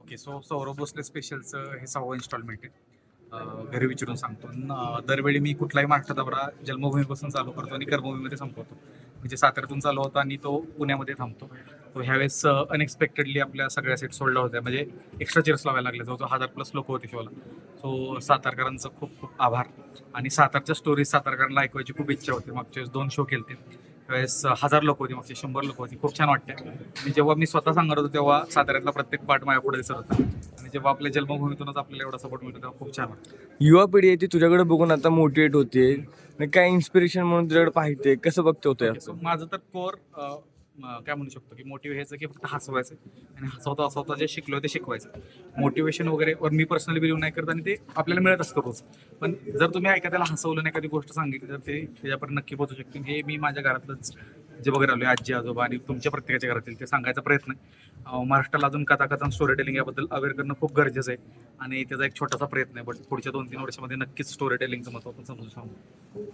Okay so Saurabh Bhosale स्पेशलचं हे सहावं इन्स्टॉलमेंट आहे. घरी विचारून सांगतो. दरवेळी मी कुठलाही महाराष्ट्र दौरा जन्मभूमीपासून चालू करतो आणि कर्मभूमीमध्ये संपवतो. म्हणजे साताऱ्यातून चालू होता आणि तो पुण्यामध्ये थांबतो. तो ह्यावेळेस अनएक्सपेक्टेडली आपल्या सगळ्या सीट सोडल्या होत्या. म्हणजे एक्स्ट्रा चेअर्स लावायला लागले. जवळजवळ हजार प्लस लोक होते शोला सो सातारकरांचं खूप खूप आभार. आणि सातारच्या स्टोरीज सातारकरांना ऐकवायची खूप इच्छा होती. मागच्या वेळेस दोन शो केले त्यावेळेस हजार लोक होती मागचे शंभर लोक होती. खूप छान वाटते आणि जेव्हा मी स्वतः सांगत होतो तेव्हा साताऱ्यातला प्रत्येक पार्ट माझ्या पुढे दिसत होता. आणि जेव्हा आपल्या जन्मभूमीतूनच आपल्याला एवढा सपोर्ट मिळतो तेव्हा खूप छान वाटतं युवा पिढी आहे ती तुझ्याकडे बघून आता मोटिवेट होते काय इन्स्पिरेशन म्हणून तुझ्याकडे पाहते कसं बघते होतं माझं तर कोर काय म्हणू शकतो की मोटिव्ह व्हायचं की फक्त हसवायचं आणि हसवता हसवता जे शिकलो ते शिकवायचं. मोटिवेशन वगैरे वर मी पर्सनली बिलीव्ह नाही करत आणि ते आपल्याला मिळत असतं रोज. पण जर तुम्ही एखाद्याला हसवलं नाही एखादी गोष्ट सांगितली तर ते त्याच्यापर्यंत नक्की पोहोचू शकते. हे मी माझ्या घरातलंच जे वगैरे आलो आजी आजोबा आणि तुमच्या प्रत्येकाच्या घरातील ते सांगायचा प्रयत्न आहे. महाराष्ट्राला अजून कथा कथन स्टोरी टेलिंग याबद्दल अवेअर करणं खूप गरजेचं आहे. आणि त्याचा एक छोटासा प्रयत्न आहे बट पुढच्या दोन तीन वर्षामध्ये नक्कीच स्टोरी टेलिंगचं महत्त्व आपण समजू शकतो.